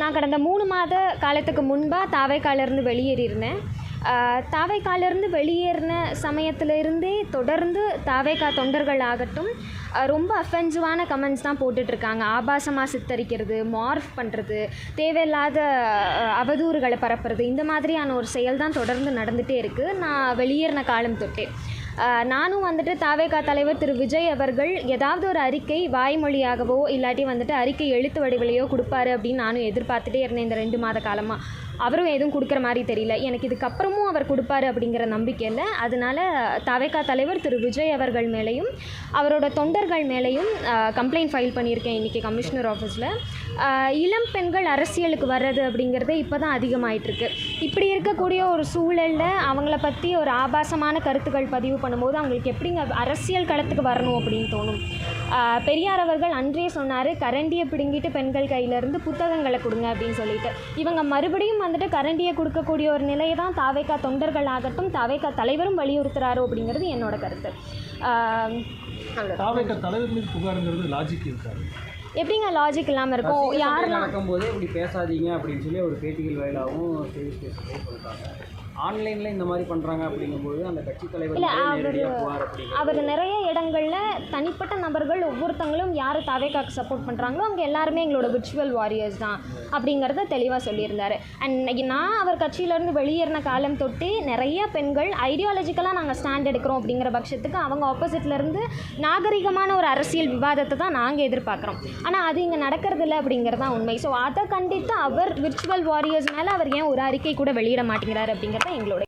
நான் கடந்த மூணு மாத காலத்துக்கு முன்பாக தாவைக்காலேருந்து வெளியேறியிருந்தேன். தாவைக்காலேருந்து வெளியேறின சமயத்திலிருந்தே தொடர்ந்து தாவைக்கா தொண்டர்கள் ஆகட்டும் ரொம்ப அஃபென்சிவான கமெண்ட்ஸ் தான் போட்டுட்ருக்காங்க. ஆபாசமாக சித்தரிக்கிறது மார்ஃப் பண்ணுறது தேவையில்லாத அவதூறுகளை பரப்புறது இந்த மாதிரியான ஒரு செயல் தான் தொடர்ந்து நடந்துகிட்டே இருக்குது நான் வெளியேறின காலம் தொட்டே. நானும் வந்துட்டு தாவேகா தலைவர் திரு விஜய் அவர்கள் ஏதாவது ஒரு அறிக்கை வாய்மொழியாகவோ இல்லாட்டி வந்துட்டு அறிக்கை எழுத்து வடிவிலையோ கொடுப்பாரு அப்படின்னு நானும் எதிர்பார்த்துட்டே இருந்தேன் இந்த ரெண்டு மாத காலமாக அவரும் எதுவும் கொடுக்குற மாதிரி தெரியல. எனக்கு இதுக்கப்புறமும் அவர் கொடுப்பாரு அப்படிங்கிற நம்பிக்கை இல்லை. அதனால தவேகா தலைவர் திரு விஜய் அவர்கள் மேலேயும் அவரோட தொண்டர்கள் மேலேயும் கம்ப்ளைண்ட் ஃபைல் பண்ணியிருக்கேன் இன்றைக்கி கமிஷனர் ஆஃபீஸில் இளம் பெண்கள் அரசியலுக்கு வர்றது அப்படிங்கிறது இப்போ தான் அதிகமாயிட்டிருக்கு இப்படி இருக்கக்கூடிய ஒரு சூழலில் அவங்கள பற்றி ஒரு ஆபாசமான கருத்துக்கள் பதிவு பண்ண பண்ணும்போது அவங்களுக்கு எப்படிங்க அரசியல் களத்துக்கு வரணும் அப்படின்னு தோணும். பெரியார் அவர்கள் அன்றே சொன்னார் கரண்டியை பிடுங்கிட்டு பெண்கள் கையிலேருந்து புத்தகங்களை கொடுங்க அப்படின்னு சொல்லிட்டு. இவங்க மறுபடியும் வந்துட்டு கரண்டியை கொடுக்கக்கூடிய ஒரு நிலையை தான் தாவேக்கா தொண்டர்கள் ஆகட்டும் தாவேக்கா தலைவரும் வலியுறுத்துறாரோ அப்படிங்கிறது என்னோட கருத்து. ஆஹ் அவ்வளவுதான். தாவேக்க தலைவர் மீது புகாருங்கிறது லாஜிக் இருக்காது எப்படிங்க லாஜிக் இல்லாமல் இருக்கும்? யாரெல்லாம் நடக்கும்போதே இப்படி பேசாதீங்க அப்படின்னு சொல்லி ஒரு பேட்டிகள் வாயிலாகவும் சொல்லிட்டாங்க ஆன்லைனில் இந்த மாதிரி பண்ணுறாங்க அப்படிங்கும்போது அந்த கட்சி தலைவர் அவர் நிறைய இடங்களில் தனிப்பட்ட நபர்கள் ஒவ்வொருத்தங்களும் யார் தாவேக்காக்கு சப்போர்ட் பண்ணுறாங்களோ அவங்க எல்லாருமே எங்களோட விர்ச்சுவல் வாரியர்ஸ் தான் அப்படிங்கிறத தெளிவாக சொல்லியிருந்தார். அண்ட் நான் அவர் கட்சியிலேருந்து வெளியேறின காலம் தொட்டு நிறைய பெண்கள் ஐடியாலஜிக்கலாக நாங்கள் ஸ்டாண்ட் எடுக்கிறோம் அப்படிங்கிற பட்சத்துக்கு அவங்க ஆப்போசிட்லேருந்து நாகரிகமான ஒரு அரசியல் விவாதத்தை தான் நாங்கள் எதிர்பார்க்குறோம். ஆனால் அது இங்கே நடக்கிறது இல்லை அப்படிங்கிறது தான் உண்மை. ஸோ அதை கண்டித்து அவர் விர்ச்சுவல் வாரியர்ஸ் மேலே அவர் ஏன் ஒரு அறிக்கை கூட வெளியிட மாட்டேங்கிறார் அப்படிங்கிறது தான் எங்களோட